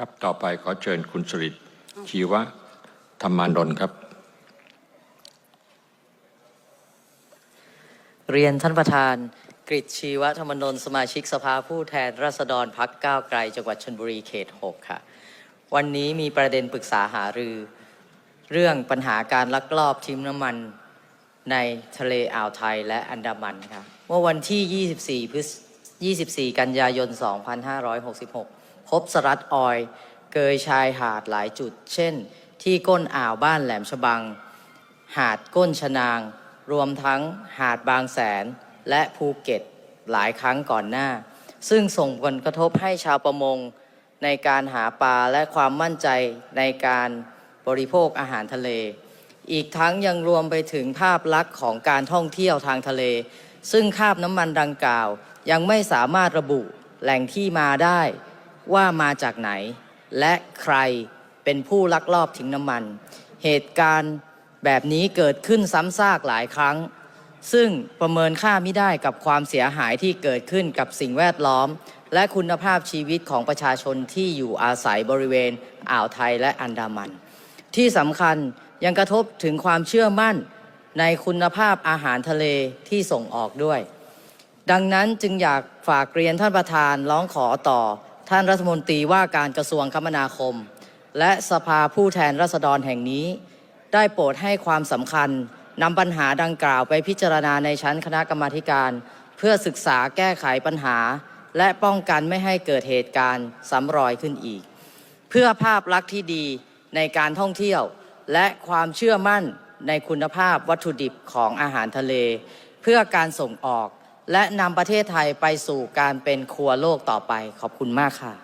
ครับต่อไปขอเชิญคุณสริตชีวะธรรมานนท์ครับ เรียนท่านประธานกริชีวะธรรมนนท์สมาชิกสภาผู้แทนราษฎรพักก้าวไกลจังหวัดชนบุรีเขต 6 ค่ะ วันนี้มีประเด็นปรึกษาหารือ เรื่องปัญหาการลักลอบทิ้งน้ำมันในทะเลอ่าวไทยและอันดามันค่ะเมื่อวันที่ 24 พฤษ24 กันยายน 2566 บสรัดออยล์เกยชายหาดหลายจุด เช่น ที่ก้นอ่าวบ้านแหลมฉบัง หาดก้นชะนาง รวมทั้งหาดบางแสนและภูเก็ตหลายครั้งก่อนหน้า ซึ่งส่งผลกระทบให้ชาวประมง ในการหาปลาและความมั่นใจในการบริโภคอาหารทะเล อีกทั้งยังรวมไปถึงภาพลักษณ์ของการท่องเที่ยวทางทะเล ซึ่งคาบน้ำมันดังกล่าว ยังไม่สามารถระบุแหล่งที่มาได้ ว่ามาจากไหน และใครเป็นผู้ลักลอบทิ้งน้ำมัน เหตุการณ์แบบนี้เกิดขึ้นซ้ำซากหลายครั้ง ซึ่งประเมินค่าไม่ได้กับความเสียหายที่เกิดขึ้นกับสิ่งแวดล้อม และคุณภาพชีวิตของประชาชนที่อยู่อาศัยบริเวณอ่าวไทยและอันดามัน ที่สำคัญยังกระทบถึงความเชื่อมั่นในคุณภาพอาหารทะเลที่ส่งออกด้วย ดังนั้นจึงอยากฝากเรียนท่านประธานร้องขอต่อ ท่านรัฐมนตรีว่าการกระทรวงคมนาคม และสภาผู้แทนราษฎรแห่งนี้ ได้โปรดให้ความสำคัญนำปัญหาดังกล่าวไปพิจารณาในชั้นคณะกรรมาการ เพื่อศึกษาแก้ไขปัญหา และป้องกันไม่ให้เกิดเหตุการณ์ซ้ำรอยขึ้นอีก เพื่อภาพลักษณ์ที่ดีในการท่องเที่ยว และความเชื่อมั่นในคุณภาพวัตถุดิบของอาหารทะเล เพื่อการส่งออก และนำประเทศไทยไปสู่การเป็นครัวโลกต่อไปขอบคุณมากค่ะ